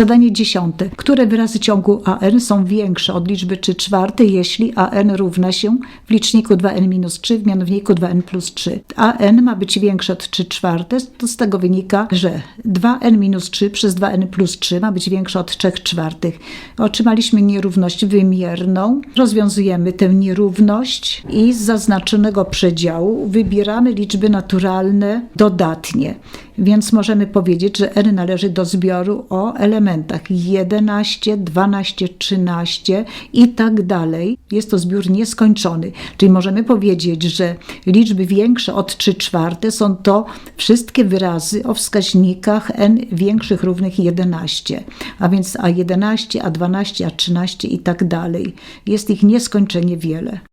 Zadanie dziesiąte. Które wyrazy ciągu AN są większe od liczby 3 czwarte, jeśli AN równa się w liczniku 2n minus 3, w mianowniku 2n plus 3. AN ma być większe od 3 czwarte, to z tego wynika, że 2n minus 3 przez 2n plus 3 ma być większe od 3 czwartych. Otrzymaliśmy nierówność wymierną. Rozwiązujemy tę nierówność i z zaznaczonego przedziału wybieramy liczby naturalne dodatnie. Więc możemy powiedzieć, że n należy do zbioru o elementach 11, 12, 13 i tak dalej. Jest to zbiór nieskończony. Czyli możemy powiedzieć, że liczby większe od 3 czwarte są to wszystkie wyrazy o wskaźnikach n większych równych 11. A więc A11, A12, A13 i tak dalej. Jest ich nieskończenie wiele.